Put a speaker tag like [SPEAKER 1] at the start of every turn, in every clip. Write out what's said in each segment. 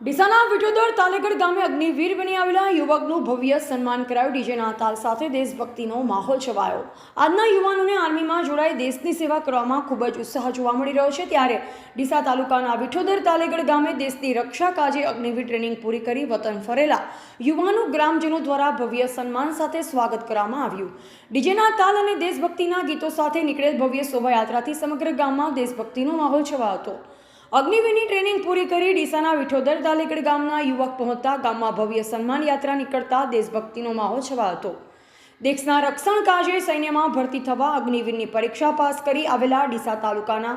[SPEAKER 1] ડીસાના વિઠોદર તાલેગઢ ગામે અગ્નિવીર બની આવેલા યુવકનું ભવ્ય સન્માન કરાયું. ડીજેના તાલ સાથે દેશભક્તિનો માહોલ છવાયો. આજના યુવાનોને આર્મીમાં જોડાઈ દેશની સેવા કરવામાં ખૂબ જ ઉત્સાહ જોવા મળી રહ્યો છે. ત્યારે ડીસા તાલુકાના વિઠોદર તાલેગઢ ગામે દેશની રક્ષા કાજે અગ્નિવીર ટ્રેનિંગ પૂરી કરી વતન ફરેલા યુવાનો ગ્રામજનો દ્વારા ભવ્ય સન્માન સાથે સ્વાગત કરવામાં આવ્યું. ડીજેના તાલ અને દેશભક્તિના ગીતો સાથે નીકળેલ ભવ્ય શોભાયાત્રાથી સમગ્ર ગામમાં દેશભક્તિનો માહોલ છવાયો હતો. અગ્નિવીરની ટ્રેનિંગ પૂરી કરી ડીસાના વિઠોદર તાલેગઢ ગામના યુવક પહોંચતા ગામમાં ભવ્ય સન્માન યાત્રા નીકળતા દેશભક્તિનો માહોલ છવાયો હતો. દેશના રક્ષણ કાજે સૈન્યમાં ભરતી થવા અગ્નિવીરની પરીક્ષા પાસ કરી આવેલા ડીસા તાલુકાના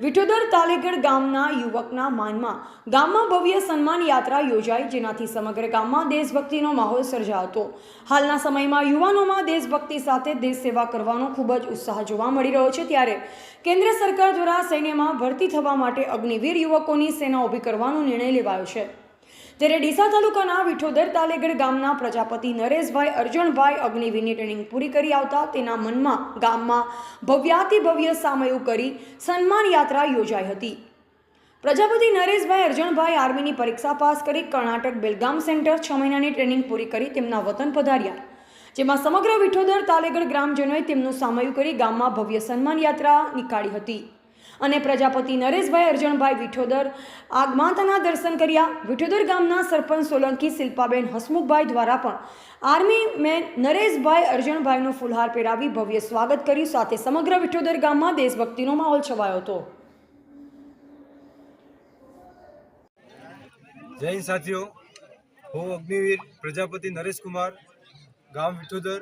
[SPEAKER 1] વિઠોદર તાલેગઢ ગામના યુવકના માનમાં ગામમાં ભવ્ય સન્માન યાત્રા યોજાઈ, જેનાથી સમગ્ર ગામમાં દેશભક્તિનો માહોલ સર્જાયો હતો હાલના સમયમાં યુવાનોમાં દેશભક્તિ સાથે દેશ સેવા કરવાનો ખૂબ જ ઉત્સાહ જોવા મળી રહ્યો છે. ત્યારે કેન્દ્ર સરકાર દ્વારા સૈન્યમાં ભરતી થવા માટે અગ્નિવીર યુવકોની સેના ઊભી કરવાનો નિર્ણય લેવાયો છે. ત્યારે ડીસા તાલુકાના વિઠોદર તાલેગઢ ગામના પ્રજાપતિ નરેશભાઈ અર્જણભાઈ અગ્નિવીની ટ્રેનિંગ પૂરી કરી આવતા તેના મનમાં ગામમાં ભવ્યાતિ ભવ્ય સામયું કરી સન્માન યાત્રા યોજાઈ હતી. પ્રજાપતિ નરેશભાઈ અર્જણભાઈ આર્મીની પરીક્ષા પાસ કરી કર્ણાટક બેલગામ સેન્ટર છ મહિનાની ટ્રેનિંગ પૂરી કરી તેમના વતન પધાર્યા. જેમાં સમગ્ર વિઠોદર તાલેગઢ ગ્રામજનોએ તેમનું સામયું કરી ગામમાં ભવ્ય સન્માન યાત્રા નીકાળી હતી. અને પ્રજાપતિ નરેશભાઈ અર્જણભાઈ વિઠોદર આગમાતાના દર્શન કર્યા. વિઠોદર ગામના સરપંચ સોલંકી શિલ્પાબેન હસમુખભાઈ દ્વારા પણ આર્મી મેન નરેશભાઈ અર્જણભાઈનું ફુલહાર પહેરાવી ભવ્ય સ્વાગત કર્યું. સાથે સમગ્ર વિઠોદર ગામમાં દેશભક્તિનો માહોલ છવાયો હતો.
[SPEAKER 2] જય સાથીઓ. હું અગ્નિવીર પ્રજાપતિ નરેશકુમાર, ગામ વિઠોદર,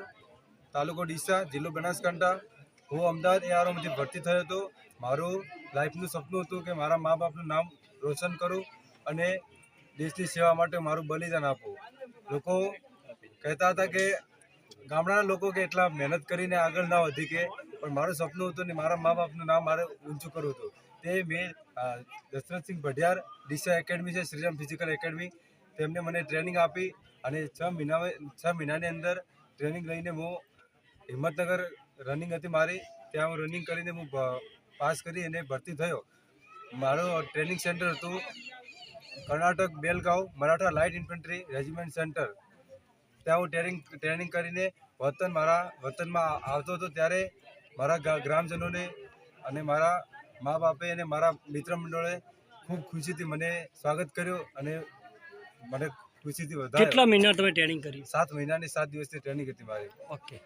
[SPEAKER 2] તાલુકો ડીસા, જિલ્લો બનાસકાંઠા. હું અમદાવાદ એઆરઓમાંથી ભરતી થયો હતો. મારું લાઈફનું સપનું હતું કે મારા મા બાપનું નામ રોશન કરું અને દેશની સેવા માટે મારું બલિદાન આપું. લોકો કહેતા હતા કે ગામડાના લોકો કે એટલા મહેનત કરીને આગળ ના વધી કે, પણ મારું સપનું હતું ને મારા મા બાપનું નામ મારે ઊંચું કરવું હતું. તે મેં દશરથસિંહ ભઢિયાર, ડીસા એકેડમી છે, શ્રીરામ ફિઝિકલ એકેડમી. તેમને મને ટ્રેનિંગ આપી અને છ મહિના છ મહિનાની અંદર ટ્રેનિંગ લઈને હું હિંમતનગર રનિંગ હતી મારી ત્યાં હું રનિંગ કરીને હું પાસ કરી અને ભરતી થયો. મારું ટ્રેનિંગ સેન્ટર હતું Karnataka Belgaum Maratha light infantry regiment centre ત્યાં હું ટ્રેનિંગ ટ્રેનિંગ કરીને વતન મારા વતનમાં આવતો હતો ત્યારે મારા ગ્રામજનોને અને મારા મા બાપે અને મારા મિત્ર મંડળે ખૂબ ખુશીથી મને સ્વાગત કર્યું અને મને ખુશીથી વધારે
[SPEAKER 3] કેટલા મહિના તમે ટ્રેનિંગ કરી?
[SPEAKER 2] સાત મહિનાની સાત દિવસની ટ્રેનિંગ હતી મારી.
[SPEAKER 3] ઓકે